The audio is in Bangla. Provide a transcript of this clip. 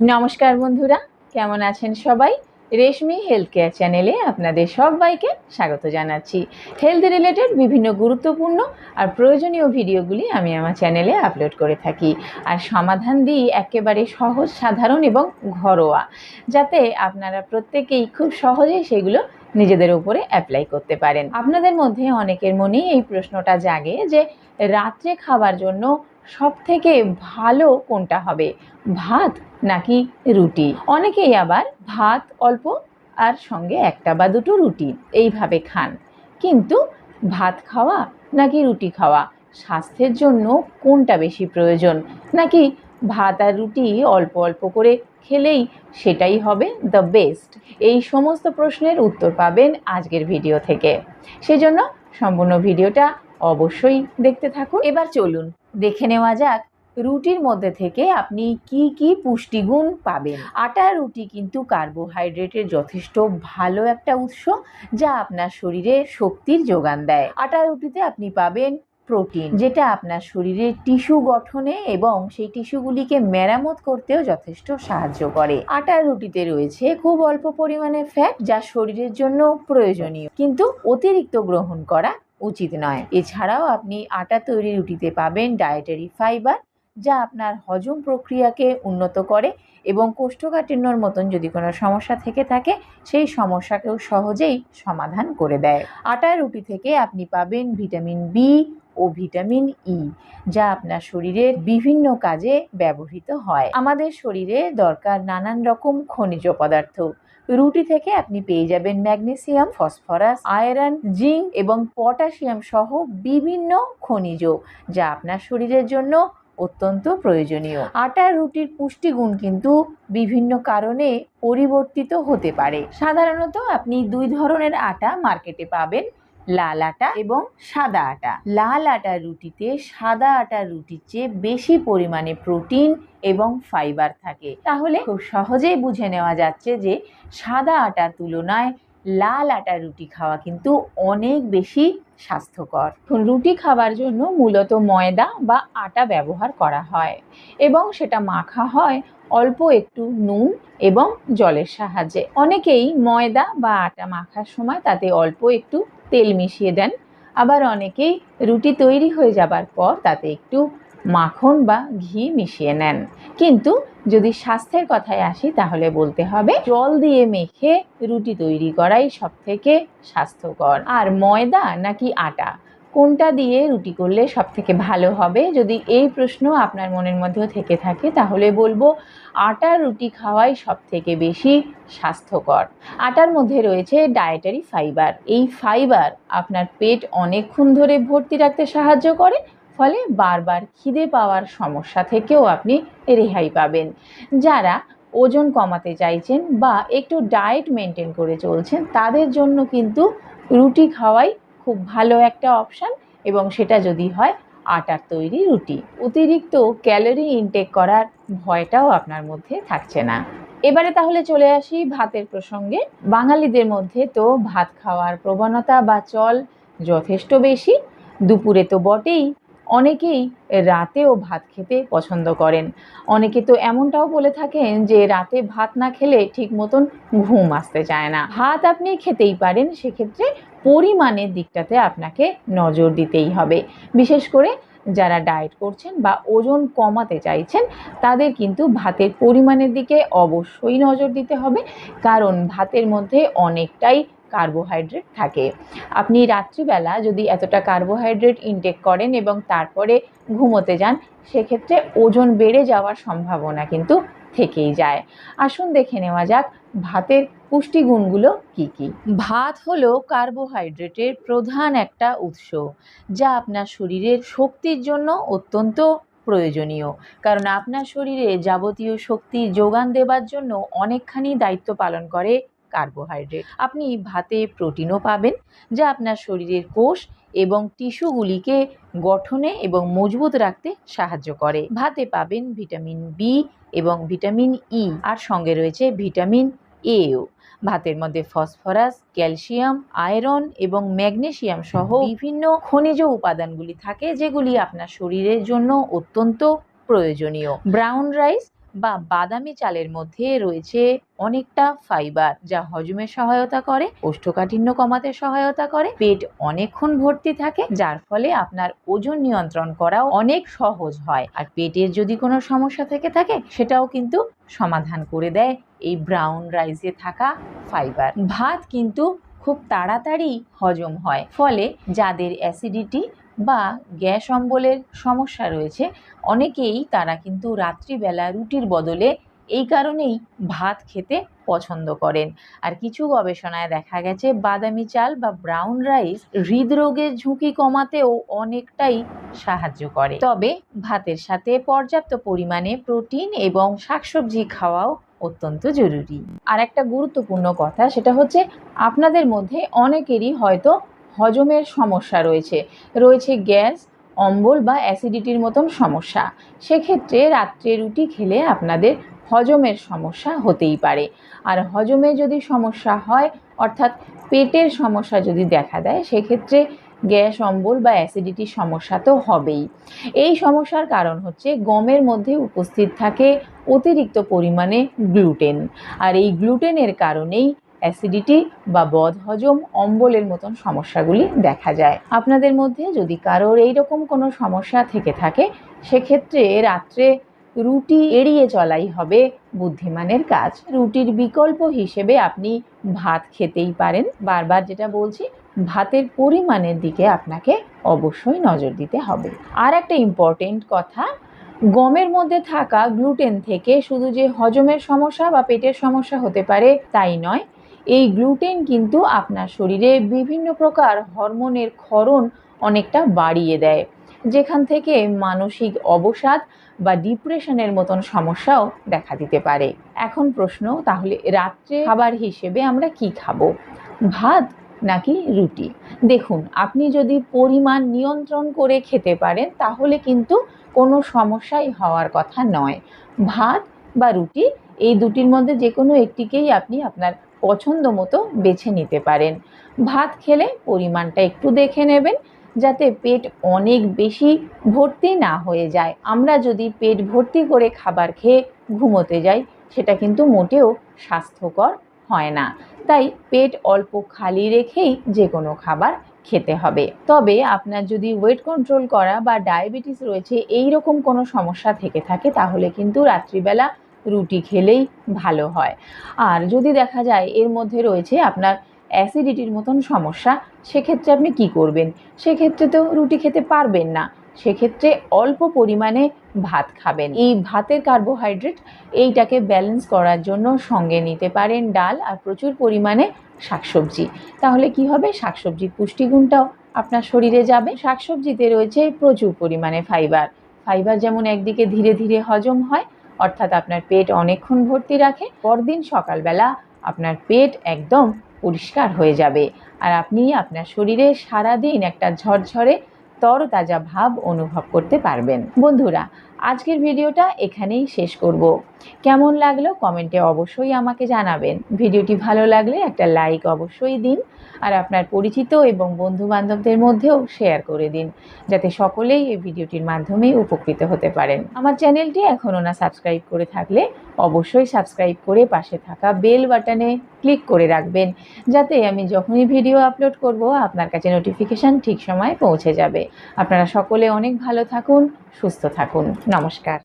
নমস্কার বন্ধুরা, কেমন আছেন সবাই? রেশমি হেলথ কেয়ার চ্যানেলে আপনাদের সবাইকে স্বাগত জানাচ্ছি। হেলথ রিলেটেড বিভিন্ন গুরুত্বপূর্ণ আর প্রয়োজনীয় ভিডিওগুলি আমি আমার চ্যানেলে আপলোড করে থাকি। আর সমাধান দিই একেবারে সহজ, সাধারণ এবং ঘরোয়া, যাতে আপনারা প্রত্যেকেই খুব সহজেই সেগুলো নিজেদের উপরে অ্যাপ্লাই করতে পারেন। আপনাদের মধ্যে অনেকের মনেই এই প্রশ্নটা জাগে যে, রাত্রে খাবার জন্য সব থেকে ভালো কোনটা হবে? ভাত নাকি রুটি? অনেকেই আবার ভাত অল্প আর সঙ্গে একটা বা দুটো রুটি এইভাবে খান। কিন্তু ভাত খাওয়া নাকি রুটি খাওয়া? স্বাস্থ্যের জন্য কোনটা বেশি প্রয়োজন? নাকি ভাত আর রুটি অল্প অল্প করে খেলেই সেটাই হবে দ্য বেস্ট এই সমস্ত প্রশ্নের উত্তর পাবেন আজকের ভিডিও থেকে। সেজন্য সম্পূর্ণ ভিডিওটা অবশ্যই দেখতে থাকুন। এবার চলুন, দেখে নেওয়া যাক রুটির মধ্যে থেকে আপনি কি কি পুষ্টিগুণ পাবেন। আটা রুটি কিন্তু কার্বোহাইড্রেটের যথেষ্ট ভালো একটা উৎস, যা আপনার শরীরে শক্তির যোগান দেয়। আটা রুটিতে আপনি পাবেন প্রোটিন, যেটা আপনার শরীরের টিস্যু গঠনে এবং সেই টিস্যুগুলিকে মেরামত করতেও যথেষ্ট সাহায্য করে। আটার রুটিতে রয়েছে খুব অল্প পরিমাণে ফ্যাট যা শরীরের জন্য প্রয়োজনীয়, কিন্তু অতিরিক্ত গ্রহণ করা উচিত নয়। এছাড়াও আপনি আটা তৈরি রুটিতে পাবেন ডায়েটারি ফাইবার যা আপনার হজম প্রক্রিয়াকে উন্নত করে এবং কোষ্ঠকাঠিন্যর মতন যদি কোনো সমস্যা থেকে থাকে, সেই সমস্যাকেও সহজেই সমাধান করে দেয়। আটা রুটি থেকে আপনি পাবেন ভিটামিন বি ও ভিটামিন ই, যা আপনার শরীরের বিভিন্ন কাজে ব্যবহৃত হয়। আমাদের শরীরে দরকার নানান রকম খনিজ পদার্থ। রুটি থেকে আপনি পেয়ে যাবেন ম্যাগনেসিয়াম, ফসফরাস, আয়রন, জিঙ্ক এবং পটাশিয়াম সহ বিভিন্ন খনিজ, যা আপনার শরীরের জন্য অত্যন্ত প্রয়োজনীয়। আটার রুটির পুষ্টিগুণ কিন্তু বিভিন্ন কারণে পরিবর্তিত হতে পারে। সাধারণত আপনি দুই ধরনের আটা মার্কেটে পাবেন। লাল আটা এবং সাদা আটা। লাল আটার রুটিতে সাদা আটার রুটির চেয়ে বেশি পরিমাণে প্রোটিন এবং ফাইবার থাকে। তাহলে খুব সহজেই বুঝে নেওয়া যাচ্ছে যে সাদা আটার তুলনায় লাল আটার রুটি খাওয়া কিন্তু অনেক বেশি স্বাস্থ্যকর। রুটি খাওয়ার জন্য মূলত ময়দা বা আটা ব্যবহার করা হয় এবং সেটা মাখা হয় অল্প একটু নুন এবং জলের সাহায্যে। অনেকেই ময়দা বা আটা মাখার সময় তাতে অল্প একটু তেল মিশিয়ে দেন। আবার অনেকেই রুটি তৈরি হয়ে যাবার পর তাতে একটু মাখন বা ঘি মিশিয়ে নেন। কিন্তু যদি স্বাস্থ্যের কথায় আসি, তাহলে বলতে হবে জল দিয়ে মেখে রুটি তৈরি করাই সব থেকে স্বাস্থ্যকর। আর ময়দা নাকি আটা কোনটা দিয়ে রুটি করলে সব থেকে ভালো হবে? যদি এই প্রশ্ন আপনার মনের মধ্যেও থেকে থাকে, তাহলে বলব আটার রুটি খাওয়াই সব থেকে বেশি স্বাস্থ্যকর। আটার মধ্যে রয়েছে ডায়েটারি ফাইবার এই ফাইবার আপনার পেট অনেকক্ষণ ধরে ভর্তি রাখতে সাহায্য করে, ফলে বারবার খিদে পাওয়ার সমস্যা থেকেও আপনি রেহাই পাবেন। যারা ওজন কমাতে চাইছেন বা একটু ডায়েট মেনটেন করে চলছেন, তাদের জন্য কিন্তু রুটি খাওয়াই খুব ভালো একটা অপশান এবং সেটা যদি হয় আটার তৈরি রুটি। অতিরিক্ত ক্যালোরি ইনটেক করার ভয়টাও আপনার মধ্যে থাকছে না। এবারে তাহলে চলে আসি ভাতের প্রসঙ্গে। বাঙালিদের মধ্যে তো ভাত খাওয়ার প্রবণতা বা চল যথেষ্ট বেশি। দুপুরে তো বটেই অনেকেই রাতেও ভাত খেতে পছন্দ করেন। অনেকে তো এমনটাও বলে থাকেন যে রাতে ভাত না খেলে ঠিক মতন ঘুম আসতে চায় না। ভাত আপনি খেতেই পারেন, সেক্ষেত্রে পরিমাণের দিকটাতে আপনাকে নজর দিতেই হবে। বিশেষ করে যারা ডায়েট করছেন বা ওজন কমাতে চাইছেন, তাদের কিন্তু ভাতের পরিমাণের দিকে অবশ্যই নজর দিতে হবে। কারণ ভাতের মধ্যে অনেকটাই কার্বোহাইড্রেট থাকে। আপনি রাত্রিবেলা যদি এতটা কার্বোহাইড্রেট ইনটেক করেন এবং তারপরে ঘুমোতে যান, সেক্ষেত্রে ওজন বেড়ে যাওয়ার সম্ভাবনা কিন্তু থেকেই যায়। আসুন দেখে নেওয়া যাক ভাতের পুষ্টিগুণগুলো কি কি। ভাত হলো কার্বোহাইড্রেটের প্রধান একটা উৎস, যা আপনার শরীরের শক্তির জন্য অত্যন্ত প্রয়োজনীয়। কারণ আপনার শরীরে যাবতীয় শক্তি যোগান দেবার জন্য অনেকখানি দায়িত্ব পালন করে কার্বোহাইড্রেট আপনি ভাতে প্রোটিনও পাবেন, যা আপনার শরীরের কোষ এবং টিস্যুগুলিকে গঠনে এবং মজবুত রাখতে সাহায্য করে। ভাতে পাবেন ভিটামিন বি এবং ভিটামিন ই আর সঙ্গে রয়েছে ভিটামিন এও ভাতের মধ্যে ফসফরাস, ক্যালসিয়াম, আয়রন এবং ম্যাগনেসিয়াম সহ বিভিন্ন খনিজ উপাদানগুলি থাকে, যেগুলি আপনার শরীরের জন্য অত্যন্ত প্রয়োজনীয়। ব্রাউন রাইস বা বাদামি চালের মধ্যে রয়েছে অনেকটা ফাইবার, যা হজমে সহায়তা করে, কোষ্ঠকাঠিন্য কমাতে সহায়তা করে, পেট অনেকক্ষণ ভর্তি থাকে, যার ফলে আপনার ওজন নিয়ন্ত্রণ করাও অনেক সহজ হয়। আর পেটের যদি কোনো সমস্যা থেকে থাকে, সেটাও কিন্তু সমাধান করে দেয় এই ব্রাউন রাইসে থাকা ফাইবার। ভাত কিন্তু খুব তাড়াতাড়ি হজম হয়, ফলে যাদের অ্যাসিডিটি বা গ্যাস অম্বলের সমস্যা রয়েছে, অনেকেই তারা কিন্তু রাত্রিবেলা রুটির বদলে এই কারণেই ভাত খেতে পছন্দ করেন। আর কিছু গবেষণায় দেখা গেছে, বাদামি চাল বা ব্রাউন রাইস হৃদরোগের ঝুঁকি কমাতেও অনেকটাই সাহায্য করে। তবে ভাতের সাথে পর্যাপ্ত পরিমাণে প্রোটিন এবং শাকসবজি খাওয়াও অত্যন্ত জরুরি। আর একটা গুরুত্বপূর্ণ কথা, সেটা হচ্ছে আপনাদের মধ্যে অনেকেরই হয়তো হজমের সমস্যা রয়েছে। রয়েছে গ্যাস, অম্বল বা অ্যাসিডিটির মতন সমস্যা। সেক্ষেত্রে রাত্রে রুটি খেলে আপনাদের হজমের সমস্যা হতেই পারে। আর হজমে যদি সমস্যা হয়, অর্থাৎ পেটের সমস্যা যদি দেখা দেয়, সেক্ষেত্রে গ্যাস, অম্বল বা অ্যাসিডিটির সমস্যা তো হবেই। এই সমস্যার কারণ হচ্ছে গমের মধ্যে উপস্থিত থাকে অতিরিক্ত পরিমাণে গ্লুটেন। আর এই গ্লুটেনের কারণেই অ্যাসিডিটি বা বদহজম অম্বলের মতন সমস্যাগুলি দেখা যায়। আপনাদের মধ্যে যদি কারোর এইরকম কোনো সমস্যা থেকে থাকে, সেক্ষেত্রে রাত্রে রুটি এড়িয়ে চলাই হবে বুদ্ধিমানের কাজ। রুটির বিকল্প হিসেবে আপনি ভাত খেতেই পারেন। বারবার যেটা বলছি, ভাতের পরিমাণের দিকে আপনাকে অবশ্যই নজর দিতে হবে। আর একটা ইম্পর্টেন্ট কথা, গমের মধ্যে থাকা গ্লুটেন থেকে শুধু যে হজমের সমস্যা বা পেটের সমস্যা হতে পারে তাই নয় এই গ্লুটেন কিন্তু আপনার শরীরে বিভিন্ন প্রকার হরমোনের ক্ষরণ অনেকটা বাড়িয়ে দেয়। যেখান থেকে মানসিক অবসাদ বা ডিপ্রেশনের মতন সমস্যাও দেখা দিতে পারে। এখন প্রশ্ন, তাহলে রাত্রে খাবার হিসেবে আমরা কি খাব? ভাত নাকি রুটি? দেখুন, আপনি যদি পরিমাণ নিয়ন্ত্রণ করে খেতে পারেন, তাহলে কিন্তু কোনো সমস্যাই হওয়ার কথা নয়। ভাত বা রুটি, এই দুটির মধ্যে যে কোনো একটিকেই আপনি আপনার পছন্দ মতো বেছে নিতে পারেন। ভাত খেলে পরিমাণটা একটু দেখে নেবেন, যাতে পেট অনেক বেশি ভর্তি না হয়ে যায়। আমরা যদি পেট ভর্তি করে খাবার খেয়ে ঘুমোতে যাই, সেটা কিন্তু মোটেও স্বাস্থ্যকর হয় না। তাই পেট অল্প খালি রেখেই যে কোনো খাবার খেতে হবে। তবে আপনার যদি ওয়েট কন্ট্রোল করা বা ডায়াবেটিস রয়েছে এই রকম কোনো সমস্যা থেকে থাকে, তাহলে কিন্তু রাত্রিবেলা রুটি খেলেই ভালো হয়। আর যদি দেখা যায় এর মধ্যে রয়েছে আপনার অ্যাসিডিটির মতন সমস্যা, সেক্ষেত্রে আপনি কি করবেন? সেক্ষেত্রে তো রুটি খেতে পারবেন না। সেক্ষেত্রে অল্প পরিমাণে ভাত খাবেন। এই ভাতের কার্বোহাইড্রেট এইটাকে ব্যালেন্স করার জন্য সঙ্গে নিতে পারেন ডাল আর প্রচুর পরিমাণে শাকসবজি। তাহলে কি হবে? শাকসবজির পুষ্টিগুণটাও আপনার শরীরে যাবে। শাকসবজিতে রয়েছে প্রচুর পরিমাণে ফাইবার ফাইবার যেমন একদিকে ধীরে ধীরে হজম হয় অর্থাৎ আপনার পেট অনেকক্ষণ ভর্তি রাখে, পরদিন সকালবেলা আপনার পেট একদম পরিষ্কার হয়ে যাবে। আর আপনি আপনার শরীরে সারাদিন একটা ঝরঝরে তরতাজা ভাব অনুভব করতে পারবেন। বন্ধুরা, আজকের ভিডিওটা এখানেই শেষ করব। কেমন লাগল কমেন্টে অবশ্যই আমাকে জানাবেন। ভিডিওটি ভালো লাগলে একটা লাইক অবশ্যই দিন আর আপনার পরিচিত এবং বন্ধু বান্ধবদের মধ্যেও শেয়ার করে দিন, যাতে সকলেই এই ভিডিওটির মাধ্যমে উপকৃত হতে পারেন। আমার চ্যানেলটি এখনও না সাবস্ক্রাইব করে থাকলে অবশ্যই সাবস্ক্রাইব করে পাশে থাকা বেল বাটনে ক্লিক করে রাখবেন, যাতে আমি যখনই ভিডিও আপলোড করব আপনার কাছে নোটিফিকেশান ঠিক সময়ে পৌঁছে যাবে। আপনারা সকলে অনেক ভালো থাকুন সুস্থ থাকুন। নমস্কার।